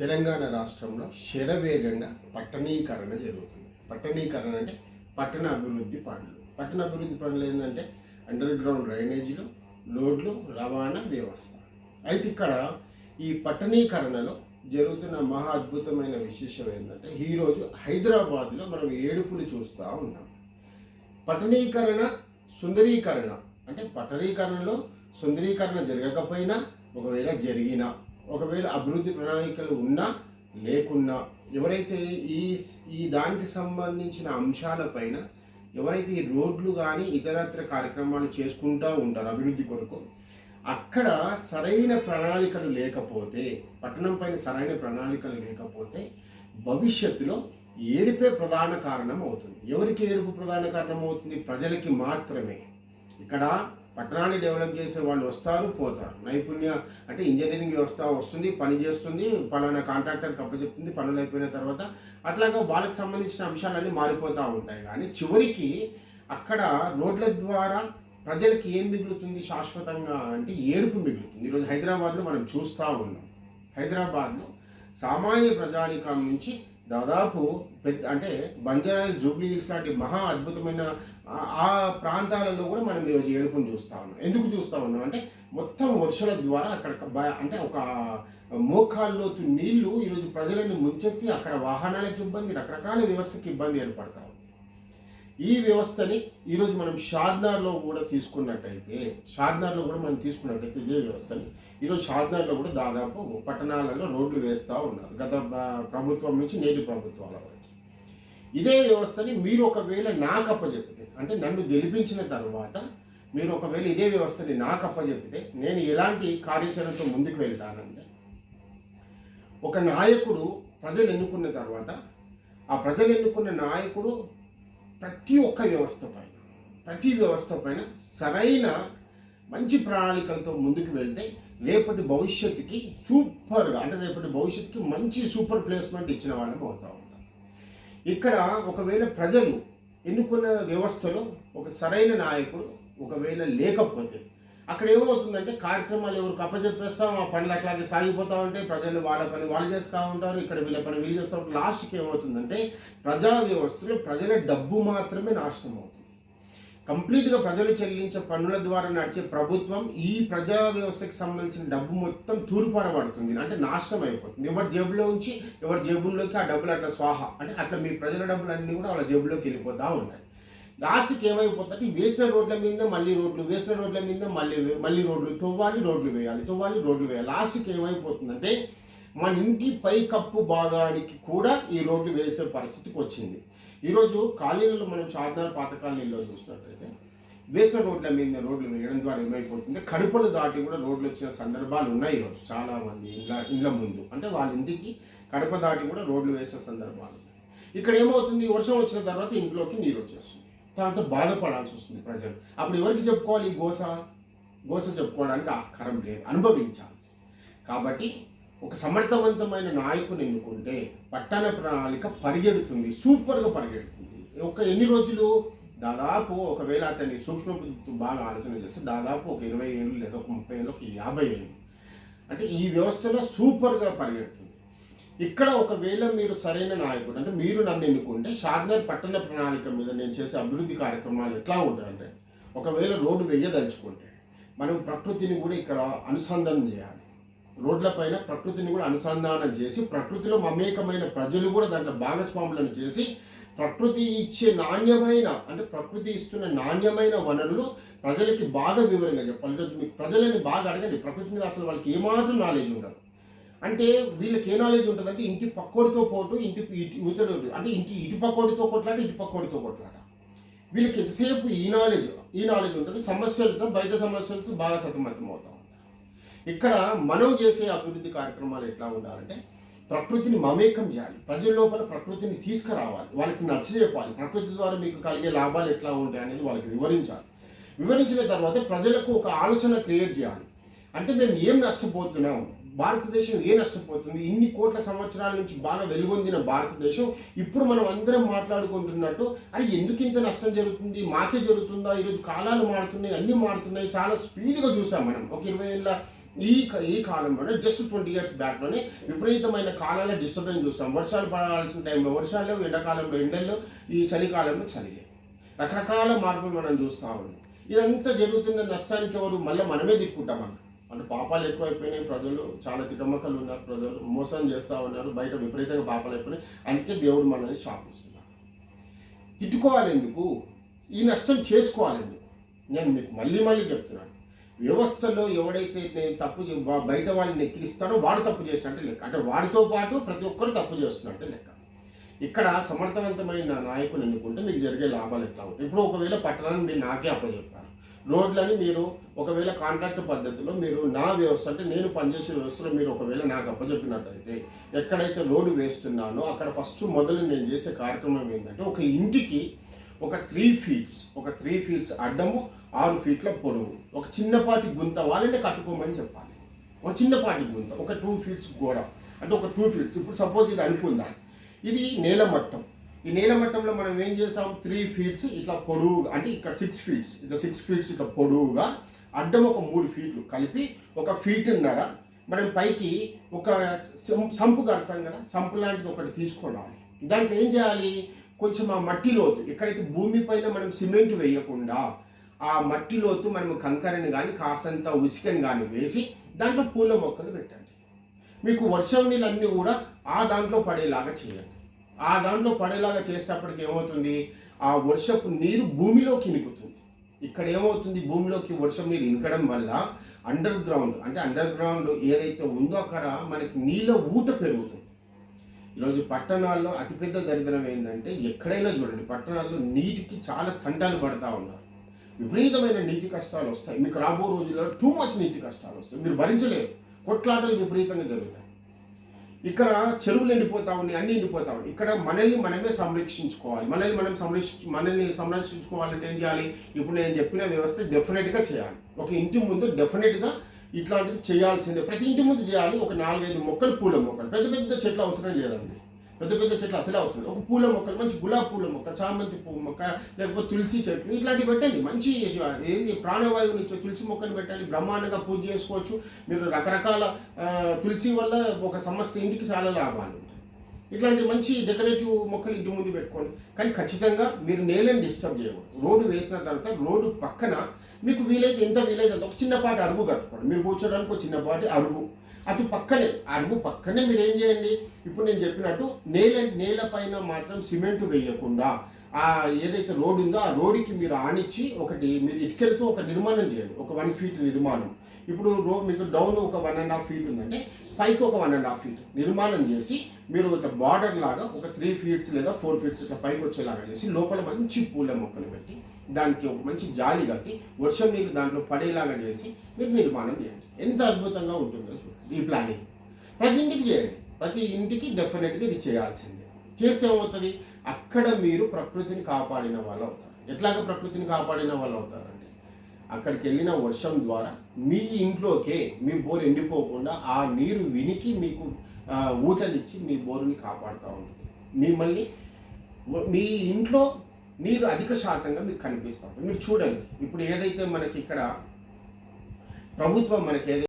తెలంగాణ రాష్ట్రంలో శరవేగంగా పట్టణీకరణ జరుగుతుంది. పట్టణీకరణ అంటే పట్టణ అభివృద్ధి పనులు. పట్టణ అభివృద్ధి పనులు ఏంటంటే అండర్ గ్రౌండ్ డ్రైనేజీలు రోడ్లు రవాణా వ్యవస్థ. అయితే ఇక్కడ ఈ పట్టణీకరణలో జరుగుతున్న మహా అద్భుతమైన విశేషం ఏంటంటే ఈరోజు హైదరాబాద్లో మనం ఏడుపులు చూస్తూ ఉన్నాం. పట్టణీకరణ సుందరీకరణ. అంటే పట్టణీకరణలో సుందరీకరణ జరగకపోయినా ఒకవేళ జరిగినా ఒకవేళ అభివృద్ధి ప్రణాళికలు ఉన్నా లేకున్నా ఎవరైతే ఈ ఈ దానికి సంబంధించిన అంశాలపైన ఎవరైతే ఈ రోడ్లు కానీ ఇతరత్ర కార్యక్రమాలు చేసుకుంటూ ఉంటారు అభివృద్ధి కొరకు అక్కడ సరైన ప్రణాళికలు లేకపోతే పట్టణం పైన సరైన ప్రణాళికలు లేకపోతే భవిష్యత్తులో ఏడుపే ప్రధాన కారణం అవుతుంది. ఎవరికి ఏడుపు ప్రధాన కారణం అవుతుంది? ప్రజలకి మాత్రమే. ఇక్కడ పట్టణాన్ని డెవలప్ చేసే వాళ్ళు వస్తారు పోతారు. నైపుణ్య అంటే ఇంజనీరింగ్ వ్యవస్థ వస్తుంది పని చేస్తుంది పలానా కాంట్రాక్టర్కి అప్పచెప్తుంది పనులు అయిపోయిన తర్వాత అట్లాగా వాళ్ళకి సంబంధించిన అంశాలన్నీ మారిపోతూ ఉంటాయి. కానీ చివరికి అక్కడ రోడ్ల ద్వారా ప్రజలకి ఏం మిగులుతుంది? శాశ్వతంగా అంటే ఏడుపు మిగులుతుంది. ఈరోజు హైదరాబాద్లో మనం చూస్తూ ఉన్నాం. హైదరాబాద్లో సామాన్య ప్రజానికం నుంచి దాదాపు పెద్ద అంటే బంజారాయిల్ జూబ్లీ హిల్స్ లాంటి మహా అద్భుతమైన ఆ- ప్రాంతాలలో కూడా మనం ఈరోజు ఏడుపుని చూస్తూ ఉన్నాం. ఎందుకు చూస్తూ ఉన్నాం అంటే మొత్తం వర్షాల ద్వారా అక్కడ అంటే ఒక మోకాల్లోతు నీళ్ళు ఈరోజు ప్రజలను ముంచెత్తి అక్కడ వాహనాలకు ఇబ్బంది రకరకాల వ్యవస్థకి ఇబ్బంది ఏర్పడతా ఈ వ్యవస్థని ఈరోజు మనం షాద్నార్లో కూడా తీసుకున్నట్టయితే షాద్నార్లో కూడా మనం తీసుకున్నట్టయితే ఇదే వ్యవస్థని ఈరోజు షాద్నార్లో కూడా దాదాపు పట్టణాలలో రోడ్లు వేస్తూ ఉన్నారు గత ప్రభుత్వం నుంచి నేటి ప్రభుత్వాల వరకు. ఇదే వ్యవస్థని మీరు ఒకవేళ నాకు అప్పచెప్పితే అంటే నన్ను గెలిపించిన తర్వాత మీరు ఒకవేళ ఇదే వ్యవస్థని నాకు అప్పచెప్పితే నేను ఎలాంటి కార్యాచరణతో ముందుకు వెళ్తానంటే ఒక నాయకుడు ప్రజలు ఎన్నుకున్న తర్వాత ఆ ప్రజలు ఎన్నుకున్న నాయకుడు ప్రతి ఒక్క వ్యవస్థ పైన ప్రతి వ్యవస్థ పైన సరైన మంచి ప్రణాళికలతో ముందుకు వెళ్తే రేపటి భవిష్యత్తుకి సూపర్గా అంటే రేపటి భవిష్యత్తుకి మంచి సూపర్ ప్లేస్మెంట్ ఇచ్చిన వాళ్ళం అవుతూ ఉంటాం. ఇక్కడ ఒకవేళ ప్రజలు ఎన్నుకున్న వ్యవస్థలో ఒక సరైన నాయకుడు ఒకవేళ లేకపోతే అక్కడ ఏమవుతుందంటే కార్యక్రమాలు ఎవరు కప్పచెప్పేస్తాం ఆ పనులు అట్లాగే సాగిపోతూ ఉంటాయి ప్రజలు వాళ్ళ పని వాళ్ళు చేస్తూ ఉంటారు ఇక్కడ వీళ్ళ పని వీళ్ళు చేస్తూ ఉంటారు. లాస్ట్కి ఏమవుతుందంటే ప్రజా వ్యవస్థలో ప్రజల డబ్బు మాత్రమే నాశనం అవుతుంది. కంప్లీట్గా ప్రజలు చెల్లించే పన్నుల ద్వారా నడిచే ప్రభుత్వం ఈ ప్రజా వ్యవస్థకి సంబంధించిన డబ్బు మొత్తం తూర్పారబడుతుంది అంటే నాశనం అయిపోతుంది. ఎవరి జేబులో ఉంచి ఎవరి జేబుల్లోకి ఆ డబ్బులు అట్లా స్వాహ అంటే అట్లా మీ ప్రజల డబ్బులన్నీ కూడా వాళ్ళ జేబులోకి వెళ్ళిపోతూ ఉంటాయి. లాస్ట్కి ఏమైపోతుందంటే వేసిన రోడ్ల మీద మళ్ళీ రోడ్లు వేసిన రోడ్ల మీద మళ్ళీ మళ్ళీ రోడ్లు తవ్వాలి రోడ్లు వేయాలి తవ్వాలి రోడ్లు వేయాలి. లాస్ట్కి ఏమైపోతుందంటే మన ఇంటి పైకప్పు భాగానికి కూడా ఈ రోడ్లు వేసే పరిస్థితికి వచ్చింది. ఈరోజు కాలనీలలో మనం సాధారణ పాత కాలనీలో చూసినట్లయితే వేసిన రోడ్ల మీద రోడ్లు వేయడం ద్వారా ఏమైపోతుంది కడుపులు దాటి కూడా రోడ్లు వచ్చిన సందర్భాలు ఉన్నాయి ఈరోజు చాలామంది ఇండ్ల ఇండ్ల ముందు. అంటే వాళ్ళ ఇంటికి కడప దాటి కూడా రోడ్లు వేసిన సందర్భాలు ఇక్కడ ఏమవుతుంది? వర్షం వచ్చిన తర్వాత ఇంట్లోకి నీరు వచ్చేస్తుంది. దాంతో బాధపడాల్సి వస్తుంది ప్రజలు. అప్పుడు ఎవరికి చెప్పుకోవాలి ఈ గోస? గోస చెప్పుకోవడానికి ఆస్కారం లేదు అనుభవించాలి. కాబట్టి ఒక సమర్థవంతమైన నాయకుని ఎన్నుకుంటే పట్టణ ప్రణాళిక పరిగెడుతుంది సూపర్గా పరిగెడుతుంది. ఒక ఎన్ని రోజులు? దాదాపు ఒకవేళ అతని సూక్ష్మ బాగా ఆలోచన చేస్తే దాదాపు ఒక ఇరవై ఏళ్ళు లేదా ఒక ముప్పై ఏళ్ళు ఒక యాభై ఏళ్ళు. అంటే ఈ వ్యవస్థలో సూపర్గా పరిగెడుతుంది. ఇక్కడ ఒకవేళ మీరు సరైన నాయకుడు అంటే మీరు నన్ను ఎన్నుకుంటే షాద్నగర్ పట్టణ ప్రణాళిక మీద నేను చేసే అభివృద్ధి కార్యక్రమాలు ఎట్లా ఉండాలంటే ఒకవేళ రోడ్డు వెయ్యదలుచుకుంటే మనం ప్రకృతిని కూడా ఇక్కడ అనుసంధానం చేయాలి. రోడ్లపైన ప్రకృతిని కూడా అనుసంధానం చేసి ప్రకృతిలో మమేకమైన ప్రజలు కూడా దాంట్లో భాగస్వాములను చేసి ప్రకృతి ఇచ్చే నాణ్యమైన అంటే ప్రకృతి ఇస్తున్న నాణ్యమైన వనరులు ప్రజలకి బాగా వివరంగా చెప్పాలి. ఈరోజు మీకు ప్రజలని బాగా అడగండి. ప్రకృతి మీద అసలు వాళ్ళకి ఏమాత్రం నాలెడ్జ్ ఉండదు. అంటే వీళ్ళకి ఏ నాలెడ్జ్ ఉంటుంది అంటే ఇంటి పక్కోడితో పోటు ఇంటి ఇటు అంటే ఇంటి ఇటు పక్కోడితో కొట్లాట ఇటు పక్కోడితో కొట్లాట. వీళ్ళకి ఎంతసేపు ఈ నాలెడ్జ్ ఈ నాలెడ్జ్ ఉంటుంది సమస్యలతో బయట సమస్యలతో బాగా సతమతం అవుతా ఉంటారు. ఇక్కడ మనం చేసే అభివృద్ధి కార్యక్రమాలు ఎట్లా ఉండాలంటే ప్రకృతిని మమేకం చేయాలి. ప్రజల లోపల ప్రకృతిని తీసుకురావాలి. వాళ్ళకి నచ్చజెప్పాలి ప్రకృతి ద్వారా మీకు కలిగే లాభాలు ఎట్లా ఉంటాయి అనేది వాళ్ళకి వివరించాలి. వివరించిన తర్వాత ప్రజలకు ఒక ఆలోచన క్రియేట్ చేయాలి. అంటే మేము ఏం నష్టపోతున్నాం భారతదేశం ఏ నష్టపోతుంది ఇన్ని కోట్ల సంవత్సరాల నుంచి బాగా వెలుగొందిన భారతదేశం ఇప్పుడు మనం అందరం మాట్లాడుకుంటున్నట్టు అరే ఎందుకు ఇంత నష్టం జరుగుతుంది? మాకే జరుగుతుందా? ఈరోజు కాలాలు మారుతున్నాయి అన్నీ మారుతున్నాయి చాలా స్పీడ్గా చూసాం మనం. ఒక ఇరవై ఏళ్ళ ఈ ఈ కాలంలోనే జస్ట్ ట్వంటీ ఇయర్స్ బ్యాక్లోనే విపరీతమైన కాలాల డిస్టర్బెన్స్ చూస్తాం వర్షాలు పడాల్సిన టైంలో వర్షాలు ఎండాకాలంలో ఎండల్లో ఈ చలికాలంలో చలి రకరకాల మార్పులు మనం చూస్తూ ఉన్నాం. ఇదంతా జరుగుతున్న నష్టానికి ఎవరు మళ్ళీ మనమే దిక్కుంటాం అన్నమాట అంటే పాపాలు ఎక్కువైపోయినాయి ప్రజలు చాలా తికమక్కలు ఉన్నారు ప్రజలు మోసం చేస్తూ ఉన్నారు బయట విపరీతంగా పాపాలు అయిపోయినాయి. అందుకే దేవుడు మనల్ని శాపిస్తున్నారు తిట్టుకోవాలి ఎందుకు? ఈ నష్టం చేసుకోవాలి ఎందుకు? నేను మీకు మళ్ళీ మళ్ళీ చెప్తున్నాను. వ్యవస్థలో ఎవడైతే నేను తప్పు బయట వాళ్ళని ఎక్కిరిస్తాడో వాడు తప్పు చేసినట్టే లెక్క. అంటే వాడితో పాటు ప్రతి ఒక్కరు తప్పు చేస్తున్నట్టే లెక్క. ఇక్కడ సమర్థవంతమైన నాయకులు ఎన్నుకుంటే మీకు జరిగే లాభాలు ఎట్లా ఉంటాయి? ఇప్పుడు ఒకవేళ పట్టణాన్ని మీరు నాకే అప్పచెప్పారు. రోడ్లని మీరు ఒకవేళ కాంట్రాక్ట్ పద్ధతిలో మీరు నా వ్యవస్థ అంటే నేను పనిచేసే వ్యవస్థలో మీరు ఒకవేళ నాకు అప్పచెప్పినట్టయితే ఎక్కడైతే రోడ్డు వేస్తున్నానో అక్కడ ఫస్ట్ మొదలు నేను చేసే కార్యక్రమం ఏంటంటే ఒక ఇంటికి ఒక త్రీ ఫీట్స్ ఒక త్రీ ఫీట్స్ అడ్డము ఆరు ఫీట్ల పొడవు. ఒక చిన్నపాటి గుంత వాళ్ళనే కట్టుకోమని చెప్పాలి. ఒక చిన్నపాటి గుంత ఒక టూ ఫీట్స్ గోడ. అంటే ఒక టూ ఫీట్స్ ఇప్పుడు సపోజ్ ఇది అనుకుందాం. ఇది నేల మట్టం. ఈ నేల మట్టంలో మనం ఏం చేసాం త్రీ ఫీట్స్ ఇట్లా పొడువుగా అంటే ఇక్కడ సిక్స్ ఫీట్స్ ఇట్లా సిక్స్ ఫీట్స్ ఇట్లా పొడవుగా అడ్డం ఒక మూడు ఫీట్లు కలిపి ఒక ఫీట్న్నర మనం పైకి ఒక సం- సంపు కడతాం కదా? సంపు లాంటిది ఒకటి తీసుకొని రావాలి దాంట్లో ఏం చేయాలి? కొంచెం ఆ మట్టి లోతు ఎక్కడైతే భూమి పైన మనం సిమెంట్ వేయకుండా ఆ మట్టి లోతు మనం కంకరని కానీ కాసంత ఉసికని కానీ వేసి దాంట్లో పూల మొక్కలు పెట్టండి. మీకు వర్షం నీళ్ళన్నీ కూడా ఆ దాంట్లో పడేలాగా చేయండి. ఆ దాంట్లో పడేలాగా చేసేటప్పటికి ఏమవుతుంది? ఆ వర్షపు నీరు భూమిలోకి ఇనుకుతుంది. ఇక్కడ ఏమవుతుంది? భూమిలోకి వర్షం నీరు ఇనకడం వల్ల అండర్ గ్రౌండ్ అంటే అండర్ గ్రౌండ్ ఏదైతే ఉందో అక్కడ మనకి నీళ్ళ ఊట పెరుగుతుంది. ఈరోజు పట్టణాల్లో అతిపెద్ద దరిద్రం ఏంటంటే ఎక్కడైనా చూడండి పట్టణాల్లో నీటికి చాలా తంటాలు పడతా ఉన్నారు. విపరీతమైన నీటి కష్టాలు వస్తాయి. మీకు రాబో రోజుల్లో టూ మచ్ నీటి కష్టాలు వస్తాయి. మీరు భరించలేరు. కొట్లాటలు విపరీతంగా జరుగుతాయి. ఇక్కడ చెరువులు ఎండిపోతా ఉన్నాయి అన్ని ఎండిపోతా ఉన్నాయి. ఇక్కడ మనల్ని మనమే సంరక్షించుకోవాలి. మనల్ని మనం సంరక్షి మనల్ని సంరక్షించుకోవాలంటే ఏం చేయాలి? ఇప్పుడు నేను చెప్పిన వ్యవస్థ డెఫినెట్గా చేయాలి. ఒక ఇంటి ముందు డెఫినెట్గా ఇట్లాంటిది చేయాల్సిందే. ప్రతి ఇంటి ముందు చేయాలి. ఒక నాలుగైదు మొక్కలు పూల మొక్కలు. పెద్ద పెద్ద చెట్లు అవసరం లేదండి. పెద్ద పెద్ద చెట్లు అసలే అవసరం ఒక పూల మొక్కలు మంచి గులాబీ పూల మొక్క చామంతి పువ్వు మొక్క లేకపోతే తులసి చెట్లు ఇట్లాంటివి పెట్టండి. మంచి ఏంది? ప్రాణవాయువుని ఇచ్చే తులసి మొక్కలు పెట్టండి. బ్రహ్మాండంగా పూజ చేసుకోవచ్చు. మీరు రకరకాల తులసి వల్ల ఒక సమస్త ఇంటికి చాలా లాభాలు ఉంటాయి. ఇట్లాంటి మంచి డెకరేటివ్ మొక్కలు ఇంటి ముందు పెట్టుకోండి. కానీ ఖచ్చితంగా మీరు నేలని డిస్టర్బ్ చేయకూడదు. రోడ్డు వేసిన తర్వాత రోడ్డు పక్కన మీకు వీలైతే ఎంత వీలైతే ఒక చిన్నపాటి అరుగు కట్టుకోండి. మీరు కూర్చోడానికి ఒక చిన్నపాటి అరుగు. అటు పక్కనే అడుగు పక్కనే మీరు ఏం చేయండి? ఇప్పుడు నేను చెప్పినట్టు నేల నేల పైన మాత్రం సిమెంట్ వేయకుండా ఆ ఏదైతే రోడ్ ఉందో ఆ రోడ్డుకి మీరు ఆనిచ్చి ఒకటి మీరు ఇటుకలతో ఒక నిర్మాణం చేయండి ఒక వన్ ఫీట్ నిర్మాణం. ఇప్పుడు రో మీకు డౌన్ ఒక వన్ అండ్ హాఫ్ ఫీట్ ఉందంటే పైకి ఒక వన్ అండ్ హాఫ్ ఫీట్ నిర్మాణం చేసి మీరు ఒక బార్డర్ లాగా ఒక త్రీ ఫీట్స్ లేదా ఫోర్ ఫీట్స్ ఇట్లా పైకి వచ్చేలాగా చేసి లోపల మంచి పూల మొక్కలు పెట్టి దానికి ఒక మంచి జాలి కట్టి వర్షం నీళ్ళు దాంట్లో పడేలాగా చేసి మీరు నిర్మాణం చేయండి ఎంత అద్భుతంగా ఉంటుందో చూడండి ఈ ప్లానింగ్. ప్రతి ఇంటికి చేయండి. ప్రతి ఇంటికి డెఫినెట్గా ఇది చేయాల్సింది. చేసేమవుతుంది అక్కడ మీరు ప్రకృతిని కాపాడిన వాళ్ళు అవుతారు. ఎట్లాగ ప్రకృతిని కాపాడిన వాళ్ళు అవుతారండి అక్కడికి వెళ్ళిన వర్షం ద్వారా మీ ఇంట్లోకే మీ బోర్ ఎండిపోకుండా ఆ నీరు వినికి మీకు ఊటనిచ్చి మీ బోరుని కాపాడుతూ ఉంటుంది. మిమ్మల్ని మీ ఇంట్లో నీరు అధిక శాతంగా మీకు కనిపిస్తూ ఉంటుంది. మీరు చూడండి. ఇప్పుడు ఏదైతే మనకి ఇక్కడ ప్రభుత్వం మనకి ఏదైతే